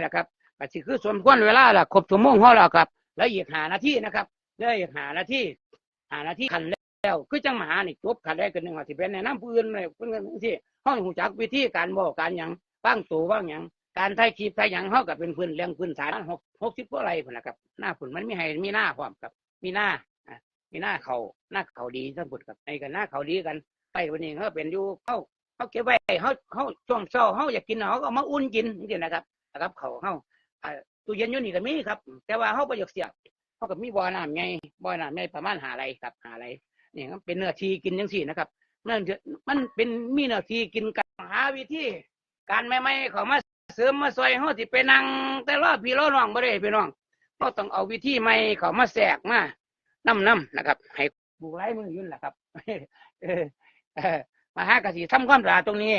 แหละครับก็สิคือสมควรเวลาละครบชั่วโมงเฮาแล้วครับ แล้วอีกหานาทีนะครับแล้อีกหานาทีหานาทีคันแล้วคือจังหมานี่จบคันได้กันหนึ่งว่าสิเป็นแนะนำผู้อื่นเพิ่อนก็จังซี่เฮาฮู้จักวิธีการบอกการยังฟังตัวว่างยังการถ่ายคลิปถ่ายยังเฮาก็เป็นพื้นเรื่องพื้นฐาน6 60กว่าไร่พุ่นล่ะครับหน้าพุ่นมันมีให้มีหน้าพร้อมครับ มีหน้าอะมีหน้าเขาหน้าเขาดีทั้งพุ่นครับไอ้กันหน้าเขาดีกันไปวันนี้เฮาเป็นอยู่เฮาเฮาเก็บไว้เฮาเฮาช่วงเช้าเฮาอยากกินเฮาก็มาอุ่นกินจังซี่นะครับ นะครับเขาเฮาอ่าตู้เย็นอยู่นี่ก็มีครับ แต่ว่าเขาประโยคเสียบเขาก็มีบ่อน้ำไงบ่อน้ำไงประมาณหาไรครับหาไรนี่ครับเป็นเนื้อทีกินจังสี่นะครับมันจะมันเป็นมีเนื้อทีกินกันหาวิธีการไม่ไม่เขามาเสริมมาซอยเขาที่ไปนั่งแต่รอบพี่รอน้องบ่ได้พี่น้องเขาต้องเอาวิธีใหม่เขามาแสกมาน้ำน้ำนะครับให้บุกไล่มือยุ่นแหละครับมาหากะสีทำความสะอาดตรงนี้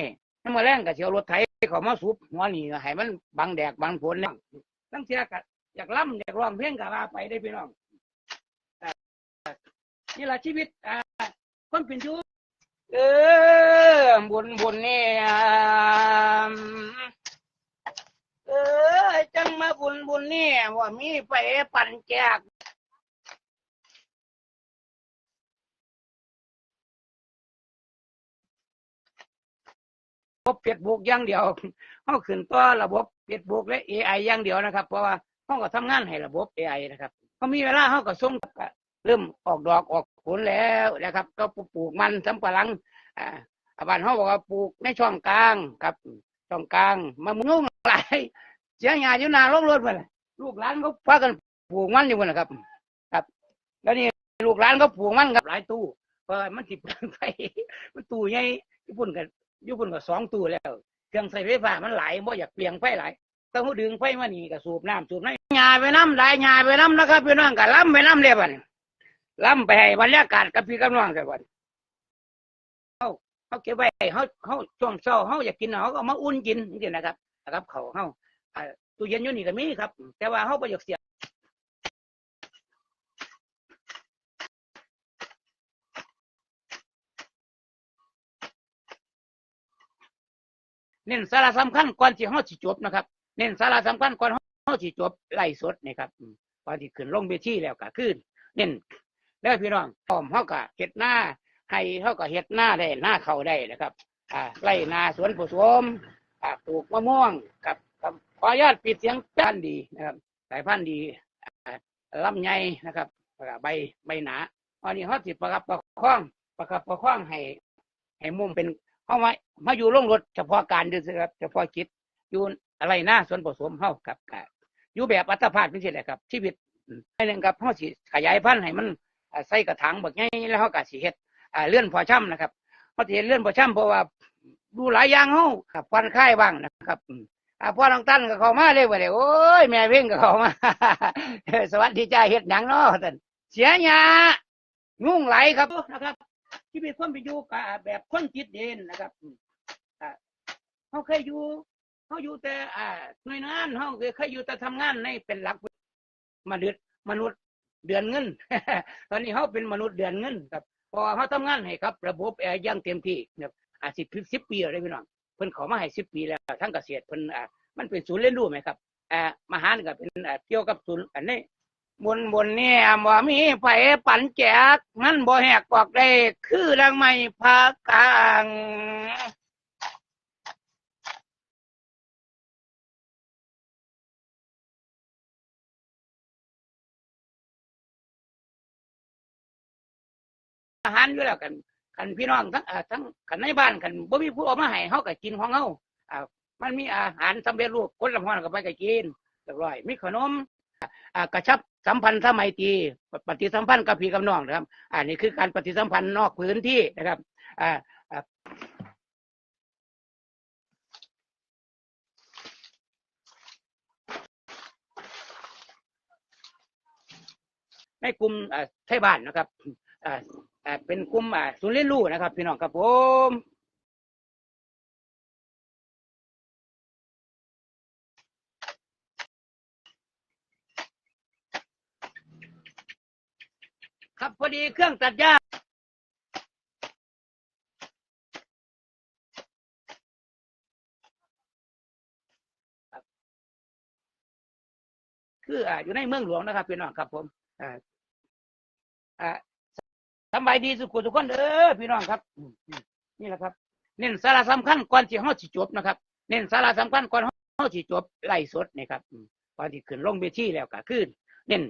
มาแรงกะเสียวรถไถเขามาสูบหัวนี่ให้มันบังแดดบังฝนเนี่ยตั้งเสียกะอยากล่ำอยากร้องเพลงกะว่าไปได้พี่น้องนี่แหละชีวิตอ่าคนเป็นชู้เออบุญบุญนี่อ่าเออจังมาบุญบุญนี่ว่ามีไปปั่นแจก บบเฟซบุ๊กอย่างเดียวเขาขึ้นต่อระบบเฟซบุ๊กและ AI อย่างเดียวนะครับ เพราะว่าเขาก็ทำงานให้ระบบ AI นะครับเขามีเวลาเขาก็ส่งเริ่มออกดอกออกผลแล้วนะครับ ก็ปลูกมันสำปะหลังอ่าอาบ้านเขาบอกว่าปลูกในช่องกลางครับ ช่องกลางมะม่วงหลายเสียหายอยู่นาลงรถไปเลยลูกหลานเขาพากันปลูกมันอยู่นะครับ ครับ แล้วนี่ลูกหลานเขาปลูกมันครับหลายตู้เพราะมันสิเปลืองไฟมันตู้ใหญ่ญี่ปุ่นกัน บญี่ปุ่นก็สองตู้แล้ว เครื่องใส่ไฟฟ้ามันไหลบ่อยากเปลี่ยงไฟไหลต้องดึงไฟมานี่ก็สูบน้ำสูบน้ำยาไปน้ำได้ยาไปน้ำนะครับพี่น้องก็ล้ำไปน้ำเลยบันี้ล้ำไปให้บรรยากาศกับพี่กับน้องกันบัดเขาเขาเก็บไว้เขาเขาช่วงเช้าเขาอยากกินเขาก็เอามาอุ่นกินนี่นะครับนะครับเขาเขาตู้เย็นอยู่นี่ก็มีครับ แต่ว่าเขาประโยชน์เสีย เน้นสาระสำคัญก่อนที่เขาสิจบนะครับ เน้นสาระสำคัญก่อนเขาสิจบไล่สดนี่ครับก่อนที่ขึ้นลงเวทีแล้วก็ขึ้น เน้นแล้วพี่น้องพร้อมเขาก็เฮ็ดหน้าให้เขาก็เฮ็ดหน้าได้หน้าเขาได้นะครับ อ่าไร่นาสวนผสมอ่าปลูกมะม่วงกับกับขออนุญาตปิดเสียงพันดีนะครับสายพันธุ์ดีลำไยนะครับใบใบหนาอันนี้เขาติดประกับประคองประกับประคองให้ให้มุมเป็น เขามามาอยู่ลงรถเฉพาะการด้วยครับเฉพาะกิจอยู่อะไรนะส่วนผสมเข้ากับอยู่แบบอัตภาพนี่สิแหละครับ ชีวิตอืมให้เรื่องกับเขาสิขยายพันธุ์ให้มันใส่กระถางแบบนี้แล้วเขาก็สิเฮ็ดเลื่อนพอช่ำนะครับเพราะที่เห็นเลื่อนพอช่ำเพราะว่าดูหลายอย่างเฮาครับควันคลายบ้างนะครับอาพ่อน้องตั้นก็เข้ามาเลยว่าเลยโอ้ยแม่เพ่งก็เข้ามาสวัสดีจ้าเฮ็ดหยังเนาะท่านเสียหยายุ่งไหลครับนะครับ ชีวิตความเป็นอยู่กะแบบคนจิตเด่นนะครับอ่าเขาเคยอยู่เขาอยู่แต่อ่าหน่วยงานเขาเคยอยู่แต่ทำงานในเป็นหลักมนุษย์มนุษย์เดือนเงิน ตอนนี้เขาเป็นมนุษย์เดือนเงินครับเพอเขาทำงานให้ครับ ระบบแอร์ย่างเต็มที่นะครับอาสิบสิบปีแล้วพี่น้องเพิ่นขอมาให้สิบปีแล้วทั้งเกษตรเพิ่นอ่ามันเป็นศูนย์เรียนรู้ไหมครับอ่ามหารก็เป็นอ่าเกี่ยวกับศูนย์อันนี้ บนบนเนี่ยบ่มีไฟปั่นแจก มันบ่แหกปอกได้ คือรังไม้พากลางอาหารอยู่แล้วกันคันพี่น้องทั้งทั้งคันในบ้านคันบ่มีผู้เอามาให้เฮาก็กินของเฮาอ่ามันมีอาหารสำเร็จรูปคนละห้อนก็ไปก็กินเรียบร้อยมีขนมอ่ากระชับ สัมพันธ์สมัยตีปฏิสัมพันธ์กับพี่กับน้องนะครับอันนี้คือการปฏิสัมพันธ์นอกพื้นที่นะครับอ่าอ่าในกลุ่มอ่าไทยบ้านนะครับอ่าอ่าเป็นกลุ่มอ่าศูนย์เรียนรู้นะครับ พี่น้องครับผม ครับพอดีเครื่องตัดหญ้าคืออ่าอยู่ในเมืองหลวงนะครับพี่น้องครับผมอ่าอ่าสำบายดีสุขุทุกคนเด้อพี่น้องครับ นี่แหละครับ เน้นสาระสำคัญก่อนที่เฮาสิจบนะครับ เน้นสาระสำคัญก่อนเฮาสิจบไล่สดนี่ครับก่อนที่ขึ้นลงเวทีแล้วก็คือเน้น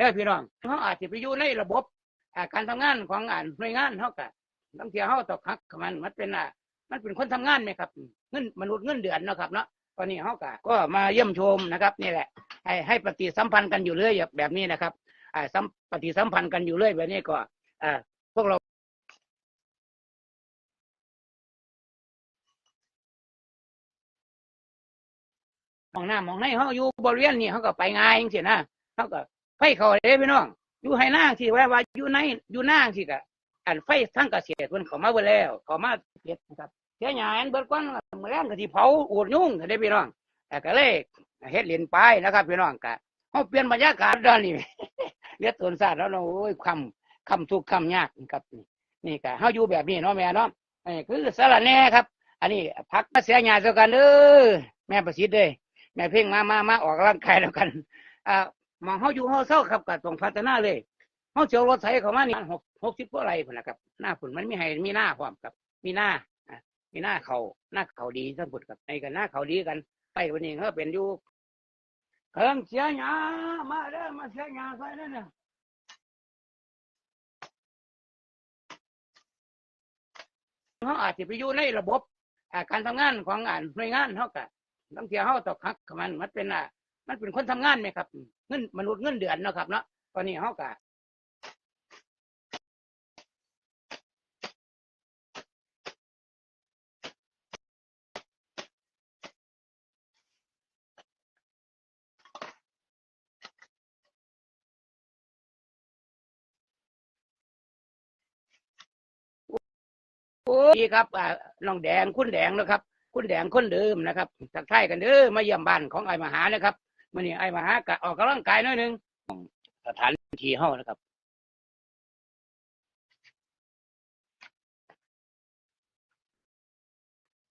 แล้วพี่น้องเฮาอาจจะไปอยู่ในระบบการทำงานของอ่านหน่วยงานเฮาก็บางทีเฮาต้องฮักกับมันมันเป็นอ่ามันเป็นคนทำงานไหมครับอืมเงินมนุษย์เงินเดือนนะครับเนาะตอนนี้เฮาก็ก็มาเยี่ยมชมนะครับนี่แหละ ให้ให้ปฏิสัมพันธ์กันอยู่เรื่อยแบบนี้นะครับอ่าสัมปฏิสัมพันธ์กันอยู่เรื่อยแบบนี้ก็อ่าพวกเรามองหน้ามองในเขาอยู่บริเวณนี้เขาก็ไปง่ายจังซี่นะเขาก็ ไฟเขาเด้พี่น้อง อยู่ให้หน้าที่ว่าว่าอยู่ในอยู่หน้าที่ก็อันไฟทั้งเกษตรเพิ่นเขามาเบิดแล้ว เขามาเฮ็ดนะครับเสียหานเบิดก่อนเมื้อแรงก็สิเผาอูดยุ่งเด้พี่น้องแต่ก็เลยเฮ็ดเล่นไปนะครับพี่น้องก็เฮาเปลี่ยนบรรยากาศด้านนี้เรียกตนศาสตร์แล้วเนาโอ้ยคำคำทุกคำยากครับนี่ก็เฮาอยู่แบบนี้เนาะแม่เนาะนี่คือสาระแน่ครับ อันนี้พักมาเสียหยาเท่ากันเด้อแม่ประสิทธิ์เด้อแม่เพ่งมามามาออกกำลังกายแล้วกันอ่า มองเฮาอยู่เฮาเศร้าครับก็ต้องพัฒนาเลยเฮาเจียวรถไถเขามานี่หกหกสิบกว่าไร่พุ่นนะครับ หน้าฝุ่นมันมีให้มีหน้าพร้อมครับ มีหน้าอะมีหน้าเขาหน้าเขาดีทั้งหมดครับไอ้กันหน้าเขาดีกัน ไปวันนี้เขาเป็นอยู่กำลังเสียหยามาเด้อมาเสียหยาใส่นั่นน่ะเขาอาจจะไปอยู่ในระบบการทำงานของอ่านหน่วยงานเขาก็บางทีเขาต้องฮักมันมันเป็นอะ มันเป็นคนทำงานไหมครับ เงินมนุษย์เงินเดือนเนาะครับเนาะตอนนี้เขาก็โอ้ดีครับอ่าน้องแดงคุณแดงนะครับ คุณแดงคนเดิมนะครับทักทายกันเด้อมาเยี่ยมบ้านของไอ้มหานะครับ มื่อนี้ไอ้มหากะออกกำลังกายหน้อยหนึงสถานที่เฮานะครับ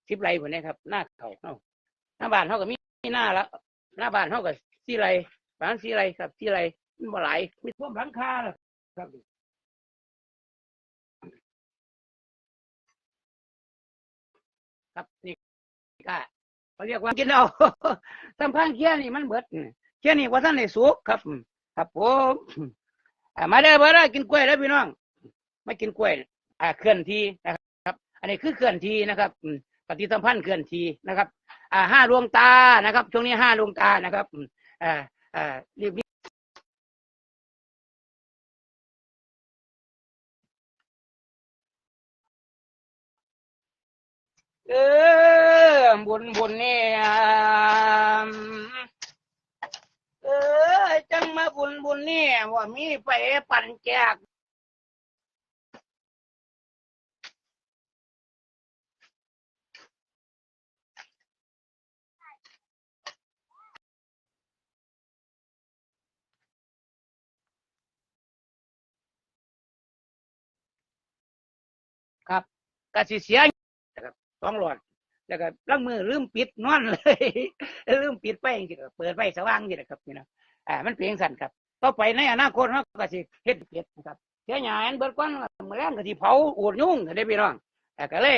สิบไรผมเนี่ยครับ หน้าเขาเฮาหน้าบ้านเฮาก็มีหน้าละหน้าบ้านเฮาก็สี่ไรบ้านสี่ไรครับสี่ไรมันบ่หลายมีท่วมหลังคาล้วครับครับนี่ก็ เขาเรียกว่ากินเอาสำคัญเคี้ยนี่มันเบิดเคียนี่ว่าท่านในสุกครับ ครับผมอ่ามาได้อมาเด้กินกล้วยแล้วพี่น้องไม่กินกล้วยอ่าเคลื่อนที่นะครับ อันนี้คือเคลื่อนที่นะครับปฏิสัมพันธ์เคลื่อนที่นะครับ อ่าห้าดวงตานะครับ ช่วงนี้ห้าดวงตานะครับอืมอ่าอ่ารีบ บุญบุญเนี่ยเออจังมาบุญบุญเนี่ยว่ามีไปปั่นแจกครับกสิเสียนะครับสองหลอด แล้วก็ล้างมือลืมปิดนอนเลยลืมปิดไฟจริงเปิดไปสว่างจริงๆครับนี่นะอ่ามันเพียงสั่นครับต่อไปในอนาคตเราก็สิเฮ็ดเฮ็ดนะครับเสียหยาอันเบิดก้อนเมื่อแรงก็สิเผาอูดยุ่งได้พี่น้องแต่ก็เลย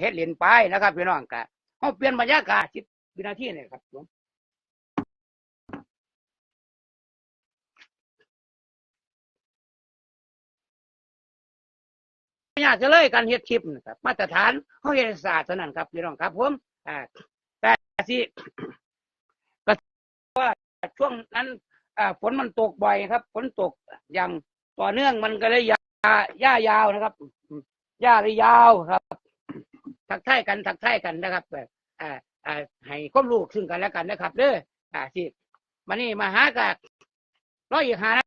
เฮ็ดเล่นไปนะครับพี่น้องก็เขาเปลี่ยนบรรยากาศชิดวินาทีนี่ครับผม ยากจะเลยการเฮ็ดคลิปนะครับ มาตรฐานเฮาเฮ็ดศาสตร์เท่านั้นครับพี่น้องครับผมอ่าแต่สิก็ว่าช่วงนั้นอ่าฝนมันตกบ่อยครับฝนตกอย่างต่อเนื่องมันก็เลยยาหญ้ายาวนะครับหญ้าเลยยาวครับทักทายกันทักทายกันนะครับแบบอ่าอ่าให้ความรู้ซึ่งกันและกันนะครับเด้ออ่าที่มานี่มาหากับร้อยอีกหา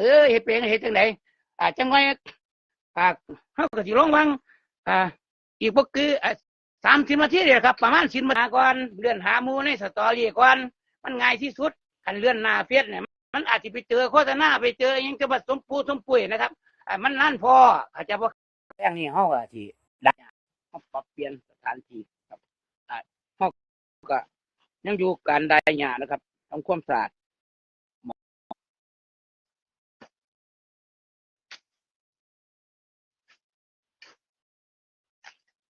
เออเฮ็ดเป็นเฮ็ดจังไดอ่าจังไว้อ่าเฮาก็สิลองวังอ่าอีกบ่คือสามสิบนาทีเดียวครับ ประมาณสิบนาทีก่อนเลื่อนหามูในสตอรี่ก่อนมันง่ายที่สุดคันเลื่อนหน้าเฟซเนี่ยมันอาจจะไปเจอโฆษณาไปเจออยังจะผสมปูสมปุ๋ยนะครับอ่ามันนั่นพออาจจะบ่แป้งนี่เฮาก็ที่ได้เฮาปรับเปลี่ยนสถานที่ครับอ่าเฮาก็ยังอยู่การได้หญ้านะครับทำความสะอาด